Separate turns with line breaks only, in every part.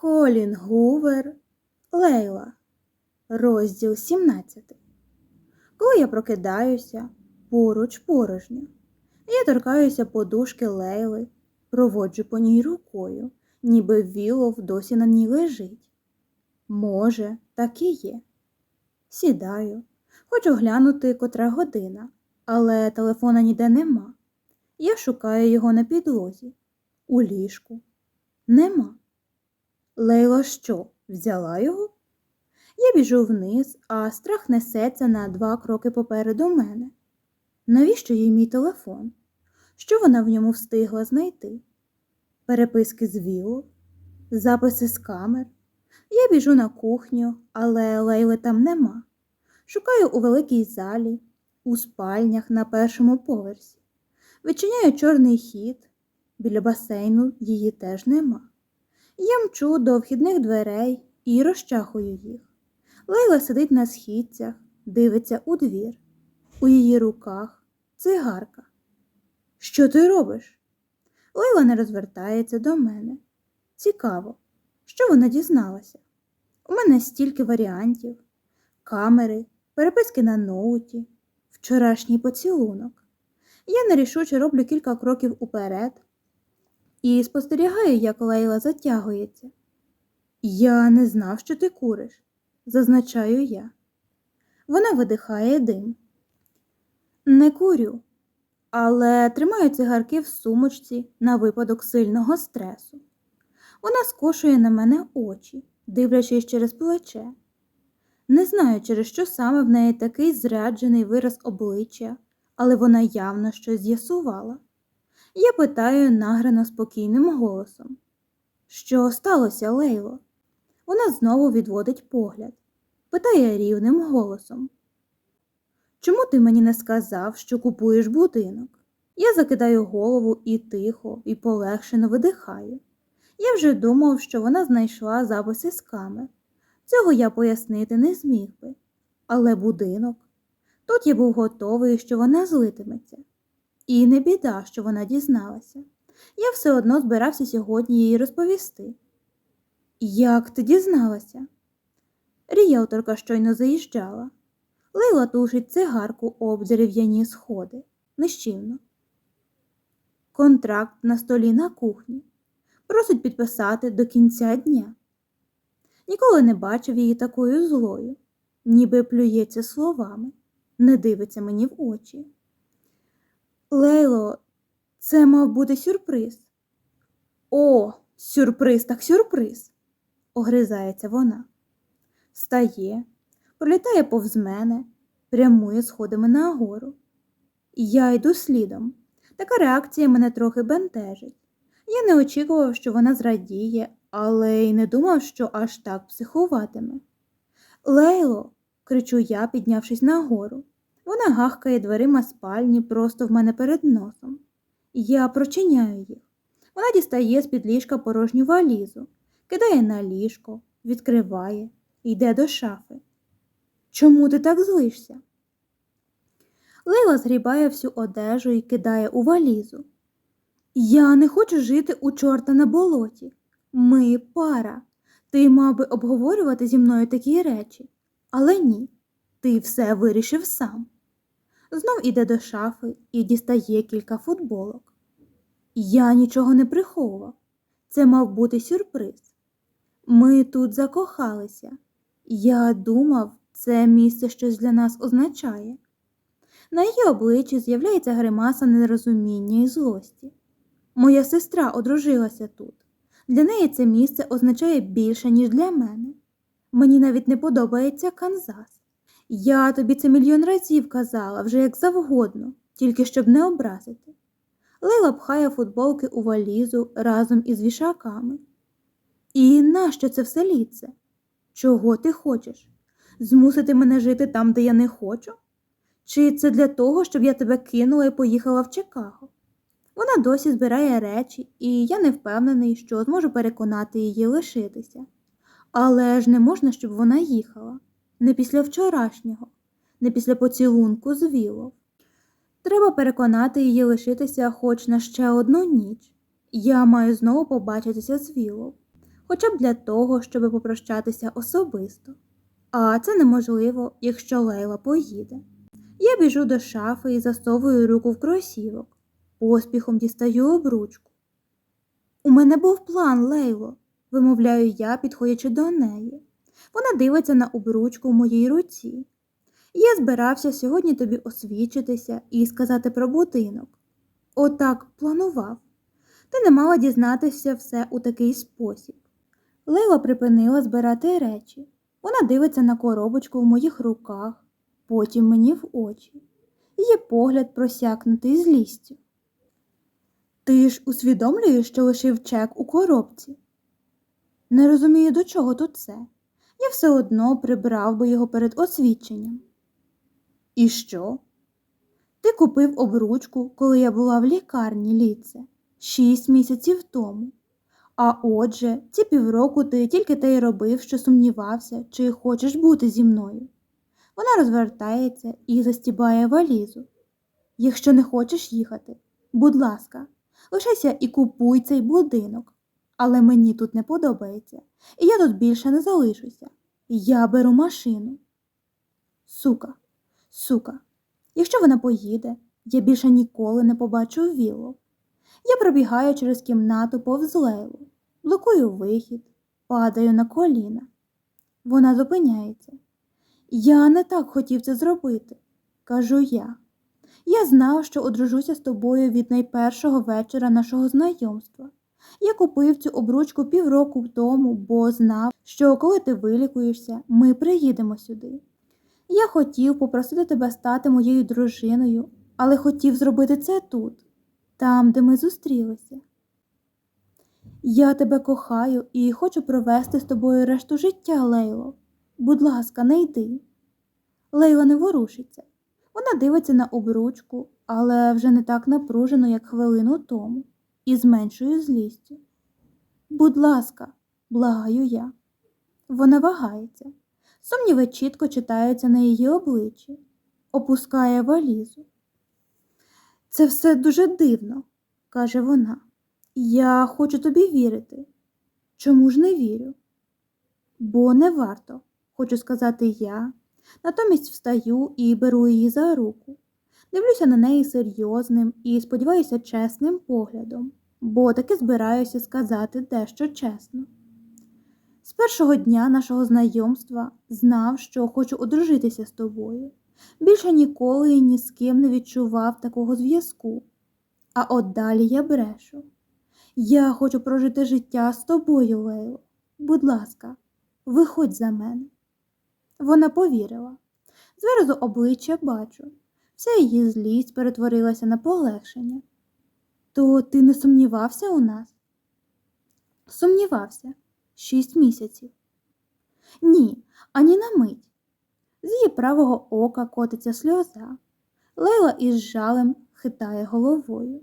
Колін Гувер, Лейла, розділ 17. Коли я прокидаюся, поруч порожньо. Я торкаюся подушки Лейли, проводжу по ній рукою, ніби Вілов досі на ній лежить. Може, так і є. Сідаю, хочу глянути, котра година, але телефона ніде нема. Я шукаю його на підлозі, у ліжку. Нема. Лейла що, взяла його? Я біжу вниз, а страх несеться на два кроки попереду мене. Навіщо їй мій телефон? Що вона в ньому встигла знайти? Переписки з Віло, записи з камер. Я біжу на кухню, але Лейли там нема. Шукаю у великій залі, у спальнях на першому поверсі. Відчиняю чорний хід, біля басейну її теж нема. Я мчу до вхідних дверей і розчахую їх. Лейла сидить на східцях, дивиться у двір. У її руках цигарка. Що ти робиш? Лейла не розвертається до мене. Цікаво, що вона дізналася. У мене стільки варіантів: камери, переписки на ноуті, вчорашній поцілунок. Я нерішуче роблю кілька кроків уперед і спостерігаю, як Лейла затягується. Я не знав, що ти куриш, зазначаю я. Вона видихає дим. Не курю, але тримаю цигарки в сумочці на випадок сильного стресу. Вона скошує на мене очі, дивлячись через плече. Не знаю, через що саме в неї такий зряджений вираз обличчя, але вона явно щось з'ясувала. Я питаю награно спокійним голосом. Що сталося, Лейло? Вона знову відводить погляд, питає рівним голосом. Чому ти мені не сказав, що купуєш будинок? Я закидаю голову і тихо, і полегшено видихаю. Я вже думав, що вона знайшла записи з камер. Цього я пояснити не зміг би. Але будинок. Тут я був готовий, що вона злитиметься. І не біда, що вона дізналася. Я все одно збирався сьогодні їй розповісти. Як ти дізналася? Ріелторка щойно заїжджала. Лейла тушить цигарку об дерев'яні сходи. Нещівно. Контракт на столі на кухні. Просить підписати до кінця дня. Ніколи не бачив її такою злою, ніби плюється словами, не дивиться мені в очі. Лейло, це мав бути сюрприз. О, сюрприз так сюрприз, огризається вона. Встає, пролітає повз мене, прямує сходами нагору. Я йду слідом. Така реакція мене трохи бентежить. Я не очікував, що вона зрадіє, але й не думав, що аж так психуватиме. Лейло, кричу я, піднявшись нагору. Вона гахкає дверима спальні просто в мене перед носом. Я прочиняю їх. Вона дістає з під ліжка порожню валізу, кидає на ліжко, відкриває, йде до шафи. Чому ти так злишся? Лейла згрібає всю одежу і кидає у валізу. Я не хочу жити у чорта на болоті. Ми пара. Ти мав би обговорювати зі мною такі речі. Але ні, ти все вирішив сам. Знов іде до шафи і дістає кілька футболок. Я нічого не приховував. Це мав бути сюрприз. Ми тут закохалися. Я думав, це місце щось для нас означає. На її обличчі з'являється гримаса нерозуміння і злості. Моя сестра одружилася тут. Для неї це місце означає більше, ніж для мене. Мені навіть не подобається Канзас. Я тобі це мільйон разів казала, вже як завгодно, тільки щоб не образити. Лейла пхає футболки у валізу разом із вішаками. І нащо це все ліце? Чого ти хочеш? Змусити мене жити там, де я не хочу? Чи це для того, щоб я тебе кинула і поїхала в Чикаго? Вона досі збирає речі, і я не впевнений, що зможу переконати її лишитися. Але ж не можна, щоб вона їхала. Не після вчорашнього, не після поцілунку з Вілов. Треба переконати її лишитися хоч на ще одну ніч. Я маю знову побачитися з Вілов. хоча б для того, щоб попрощатися особисто. А це неможливо, якщо Лейла поїде. Я біжу до шафи і засовую руку в кросівок, поспіхом дістаю обручку. У мене був план, Лейло, вимовляю я, підходячи до неї. Вона дивиться на обручку в моїй руці. Я збирався сьогодні тобі освідчитися і сказати про будинок. Отак планував. Ти не мала дізнатися все у такий спосіб. Лейла припинила збирати речі. Вона дивиться на коробочку в моїх руках, потім мені в очі. Її погляд просякнутий злістю. Ти ж усвідомлюєш, що лишив чек у коробці? Не розумію, до чого тут це. Я все одно прибрав би його перед освідченням. І що? Ти купив обручку, коли я була в лікарні ліце, шість місяців тому. А отже, ці півроку ти тільки те й робив, що сумнівався, чи хочеш бути зі мною. Вона розвертається і застібає валізу. Якщо не хочеш їхати, будь ласка, лишайся і купуй цей будинок. Але мені тут не подобається, і я тут більше не залишуся. Я беру машину. Сука, сука, якщо вона поїде, я більше ніколи не побачу віллу. Я пробігаю через кімнату повз Лейлу, блокую вихід, падаю на коліна. Вона зупиняється. Я не так хотів це зробити, кажу я. Я знав, що одружуся з тобою від найпершого вечора нашого знайомства. Я купив цю обручку півроку тому, бо знав, що коли ти вилікуєшся, ми приїдемо сюди. Я хотів попросити тебе стати моєю дружиною, але хотів зробити це тут, там, де ми зустрілися. Я тебе кохаю і хочу провести з тобою решту життя, Лейло. Будь ласка, не йди. Лейла не ворушиться. Вона дивиться на обручку, але вже не так напружено, як хвилину тому, і з меншою злістю. Будь ласка, благаю я. Вона вагається. Сумніви чітко читаються на її обличчі, опускає валізу. Це все дуже дивно, каже вона. Я хочу тобі вірити. Чому ж не вірю? Бо не варто, хочу сказати я. Натомість встаю і беру її за руку. Дивлюся на неї серйозним і сподіваюся чесним поглядом, бо таки збираюся сказати дещо чесно. З першого дня нашого знайомства знав, що хочу одружитися з тобою. Більше ніколи ні з ким не відчував такого зв'язку. А от далі я брешу. Я хочу прожити життя з тобою, Лейло. Будь ласка, виходь за мене. Вона повірила. З обличчя бачу. Вся її злість перетворилася на полегшення. То ти не сумнівався у нас? Сумнівався шість місяців. Ні, ані на мить. З її правого ока котиться сльоза. Лейла із жалем хитає головою.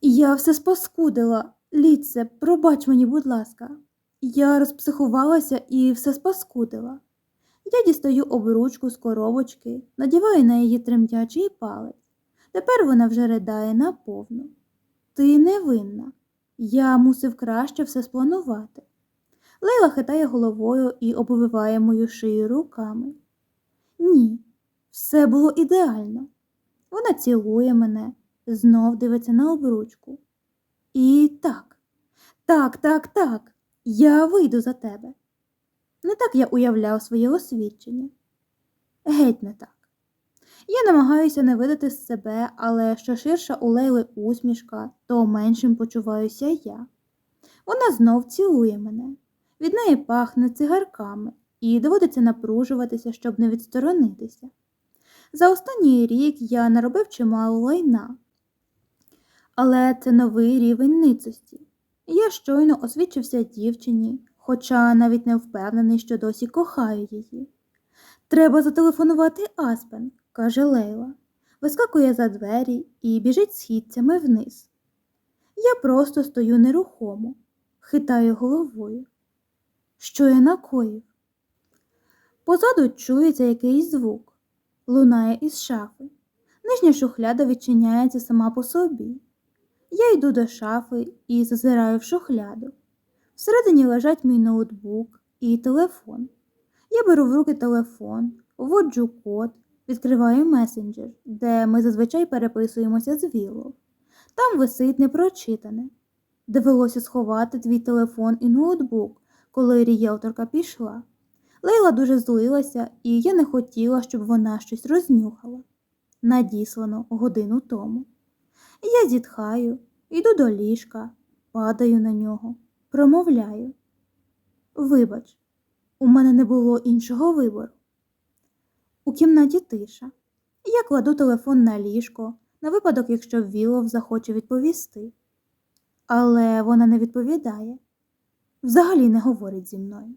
Я все спаскудила. Ліце, пробач мені, будь ласка. Я розпсихувалася і все спаскудила. Я дістаю обручку з коробочки, надіваю на її тремтячий палець. Тепер вона вже ридає наповну. Ти невинна. Я мусив краще все спланувати. Лейла хитає головою і обвиває мою шию руками. Ні, все було ідеально. Вона цілує мене, знов дивиться на обручку. І так, так, так, так, я вийду за тебе. Не так я уявляв своє освідчення. Геть не так. Я намагаюся не видати з себе, але що ширша у Лейли усмішка, то меншим почуваюся я. Вона знов цілує мене. Від неї пахне цигарками, і доводиться напружуватися, щоб не відсторонитися. За останній рік я наробив чимало лайна. Але це новий рівень ницості. Я щойно освідчився дівчині, хоча навіть не впевнений, що досі кохаю її. Треба зателефонувати Аспен, каже Лейла, вискакує за двері і біжить східцями вниз. Я просто стою нерухомо, хитаю головою. Що я накоїв? Позаду чується якийсь звук, лунає із шафи. Нижня шухляда відчиняється сама по собі. Я йду до шафи і зазираю в шухляду. Всередині лежать мій ноутбук і телефон. Я беру в руки телефон, вводжу код, відкриваю месенджер, де ми зазвичай переписуємося з Вілло. Там висить непрочитане. Довелося сховати твій телефон і ноутбук, коли рієлторка пішла. Лейла дуже злилася, і я не хотіла, щоб вона щось рознюхала. Надіслано годину тому. Я зітхаю, йду до ліжка, падаю на нього, промовляю. Вибач, у мене не було іншого вибору. У кімнаті тиша. Я кладу телефон на ліжко на випадок, якщо Вілов захоче відповісти. Але вона не відповідає, взагалі не говорить зі мною.